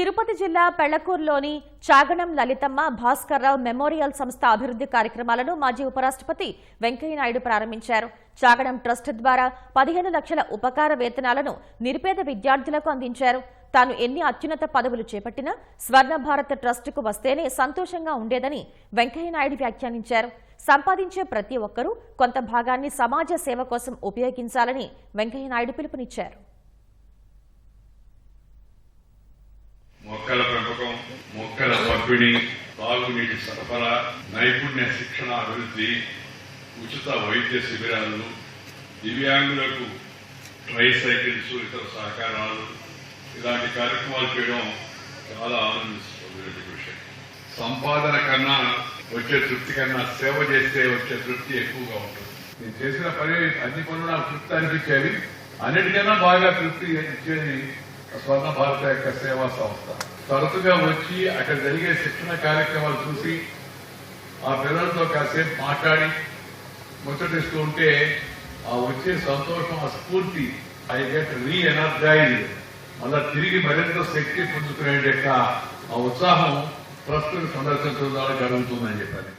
తిరుపతి జిల్లా పెళ్ళకూరులోని చాగణం లలితమ్మ భాస్కర్రావు మెమోరియల్ సంస్థ అభివృద్ధి కార్యక్రమాలను మాజీ ఉపరాష్ట్రపతి వెంకయ్యనాయుడు ప్రారంభించారు. చాగణం ట్రస్ట్ ద్వారా పదిహేను లక్షల ఉపకార వేతనాలను నిరుపేద విద్యార్థులకు అందించారు. తాను ఎన్ని అత్యున్నత పదవులు చేపట్టినా స్వర్ణ భారత్ ట్రస్టుకు వస్తేనే సంతోషంగా ఉండేదని వెంకయ్యనాయుడు వ్యాఖ్యానించారు. సంపాదించే ప్రతి ఒక్కరూ కొంత భాగాన్ని సమాజ సేవ కోసం ఉపయోగించాలని వెంకయ్యనాయుడు పిలుపునిచ్చారు. పంపిణీ తాగునీటి సరఫరా నైపుణ్య శిక్షణ అభివృద్ధి ఉచిత వైద్య శిబిరాలు దివ్యాంగులకు ట్రైసైకిల్స్ ఇతర సహకారాలు ఇలాంటి కార్యక్రమాలు చేయడం చాలా ఆనందిస్తున్నటువంటి విషయం సంపాదన కన్నా వచ్చే తృప్తి కన్నా సేవ చేస్తే వచ్చే తృప్తి ఎక్కువగా ఉంటుంది. నేను చేసిన పని అన్ని పనులు నాకు తృప్తి అనిపించేవి. అన్నిటికన్నా బాగా తృప్తి ఇచ్చేది స్వర్ణ భారత యొక్క సేవా సంస్థ. తరచుగా వచ్చి అక్కడ జరిగే శిక్షణ కార్యక్రమాలు చూసి ఆ పిల్లలతో కాసేపు మాట్లాడి ముచ్చటిస్తూ ఉంటే ఆ వచ్చే సంతోషం ఆ స్ఫూర్తి ఐ గెట్ రీ ఎనర్జైజ్ మళ్ళా తిరిగి మరింత శక్తి పుంజుకునే యొక్క ఆ ఉత్సాహం ప్రస్తుత సందర్శించడం ద్వారా జరుగుతుందని చెప్పాను